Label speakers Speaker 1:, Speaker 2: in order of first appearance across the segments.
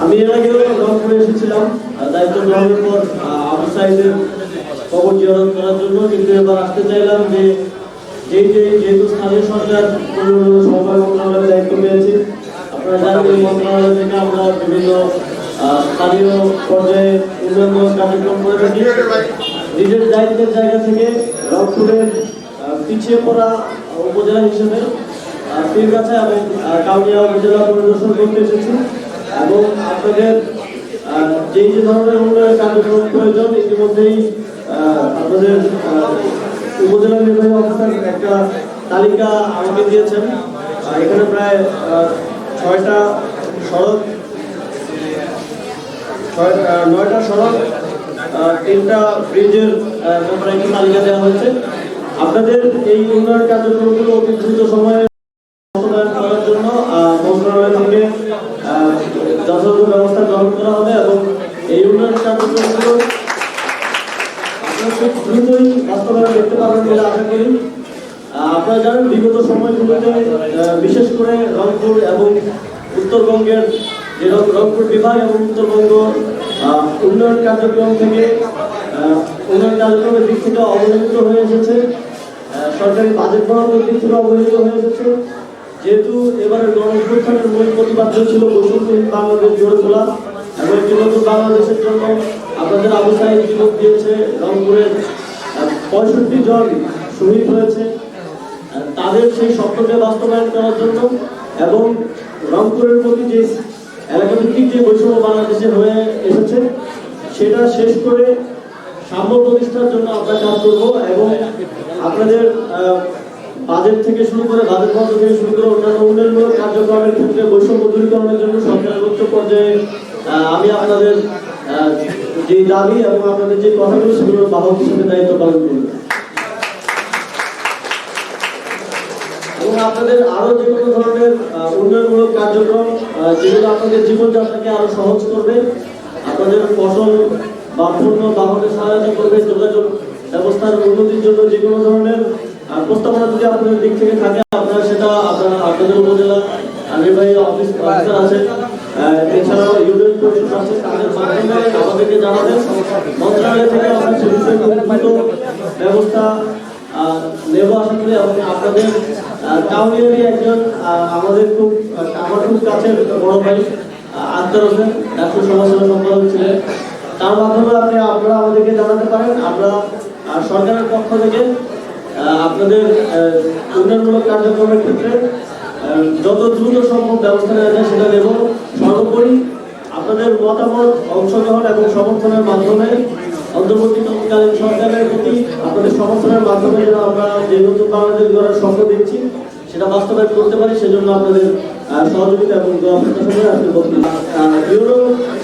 Speaker 1: আমি এর আগেও রংপুরে এসেছিলাম দায়িত্ব গ্রহণের পর আবু সাইদের কবর জিয়ারত করার জন্য কিন্তু এবার আসতে চাইলাম যে যেই যেহেতু স্থানীয় সরকার সমবায় দায়িত্ব পেয়েছে আপনারা মন্ত্রণালয় থেকে আমরা বিভিন্ন স্থানীয় পর্যায়ে উন্নয়ন কার্যক্রম করে থাকি নিজের দায়িত্বের জায়গা থেকে রংপুরের পিছিয়ে পড়া উপজেলা হিসেবে আহ, পীরগাছা এবং আহ, কাউনিয়া উপজেলা পরিদর্শন করতে এসেছি এবং আপনাদের যেই যে ধরনের উন্নয়ন কার্যক্রম প্রয়োজন ইতিমধ্যেই আপনাদের উপজেলা নির্বাহী অফিসার একটা তালিকা আমাকে দিয়েছেন। এখানে প্রায় ছয়টা সড়ক নয়টা সড়ক তিনটা ব্রিজের ব্যাপারে একটি তালিকা দেওয়া হয়েছে। আপনাদের এই উন্নয়ন কার্যক্রমগুলো অতি দ্রুত সময়ে বাস্তবায়ন করার জন্য মন্ত্রণালয় থেকে যথাযথ ব্যবস্থা গ্রহণ করা হবে এবং এই উন্নয়ন কার্যক্রমগুলো খুব দ্রুতই বাস্তবায়ন দেখতে পাবেন বলে আশা করি। আপনারা জানেন বিগত সময়গুলোতে বিশেষ করে রংপুর এবং উত্তরবঙ্গের যে রংপুর বিভাগ এবং উত্তরবঙ্গ উন্নয়ন কার্যক্রম থেকে উন্নয়ন কার্যক্রমের দিক থেকে অবহেলিত হয়ে এসেছে। সরকারি বাজেট বরাদ্দের দিক থেকে অবহেলিত হয়ে এসেছে। যেহেতু এবারের গণঅভ্যুত্থানের মূল প্রতিপাদ্য ছিল বৈষম্যহীন বাংলাদেশ গড়ে তোলা এবং একটি নতুন বাংলাদেশের জন্য আপনাদের আবু জীবন দিয়েছে। রংপুরের পঁয়ষট্টি জন শহীদ হয়েছে। তাদের সেই স্বপ্নকে বাস্তবায়ন করার জন্য এবং রংপুরের প্রতি যে এলাকা ভিত্তিক যে বৈষম্য বাংলাদেশে হয়ে এসেছে, সেটা শেষ করে সাম্য প্রতিষ্ঠার জন্য আমরা কাজ করব এবং আপনাদের বাজেট থেকে শুরু করে বাজেট বন্ধ থেকে শুরু করে অন্যান্য উন্নয়নমূলক কার্যক্রমের ক্ষেত্রে বৈষম্য দূরীকরণের জন্য সরকারের উচ্চ পর্যায়ে আমি আপনাদের যে দাবি এবং আপনাদের যে কথাগুলো সেগুলো বাহক হিসেবে দায়িত্ব পালন করব। আপনাদের আরও যে কোনো ধরনের উন্নয়নমূলক কার্যক্রম যেগুলো আপনাদের জীবনযাত্রাকে আরও সহজ করবে, আপনাদের ফসল বা পণ্য বাহনে সহায়তা করবে, যোগাযোগ ব্যবস্থার উন্নতির জন্য যে কোনো ধরনের প্রস্তাবনা যদি আপনাদের দিক থেকে থাকে, আপনারা সেটা আপনারা আপনাদের উপজেলা নির্বাহী অফিস অফিসার আছে এছাড়াও ইউনিয়ন পরিষদ আছে তাদের মাধ্যমে আমাদেরকে জানাবেন। মন্ত্রণালয় থেকে আমরা সে বিষয়ে ব্যবস্থা নেব আশা করি আপনাদের কাউনিয়ারই একজন আমাদের খুব আমার খুব কাছের বড় ভাই আক্তার হোসেন ডাক্তার সমাজসেবা সম্পাদক ছিলেন। তার মাধ্যমে আপনি, আপনারা আমাদেরকে জানাতে পারেন, আমরা সরকারের পক্ষ থেকে আপনাদের উন্নয়নমূলক কার্যক্রমের ক্ষেত্রে যত দ্রুত সম্ভব ব্যবস্থা নেওয়া যায় সেটা নেব। সর্বোপরি আপনাদের মতামত অংশগ্রহণ এবং সমর্থনের মাধ্যমে অন্তর্বর্তীকালীন সরকারের আপনাদের সমর্থনের মাধ্যমে যেন আমরা যে নতুন বাংলাদেশ গড়ার স্বপ্ন দেখছি, সেটা বাস্তবায়ন করতে পারি, সেজন্য আপনাদের সহযোগিতা এবং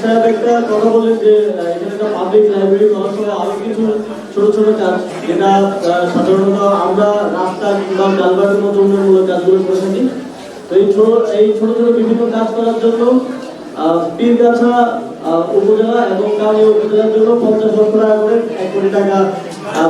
Speaker 1: সাহেব একটা কথা বলেন যে এখানে একটা পাবলিক লাইব্রেরি করার সময় আরও কিছু ছোট ছোট কাজ, যেটা সাধারণত আমরা রাস্তা কিংবা কালভার্টের মতো কাজগুলো করে থাকি। তো এই ছোট এই ছোট ছোট বিভিন্ন কাজ করার জন্য পীরগাছা উপজেলা এবং কালী উপজেলার জন্য পঞ্চাশ লক্ষ টাকা করে এক কোটি টাকা আহ,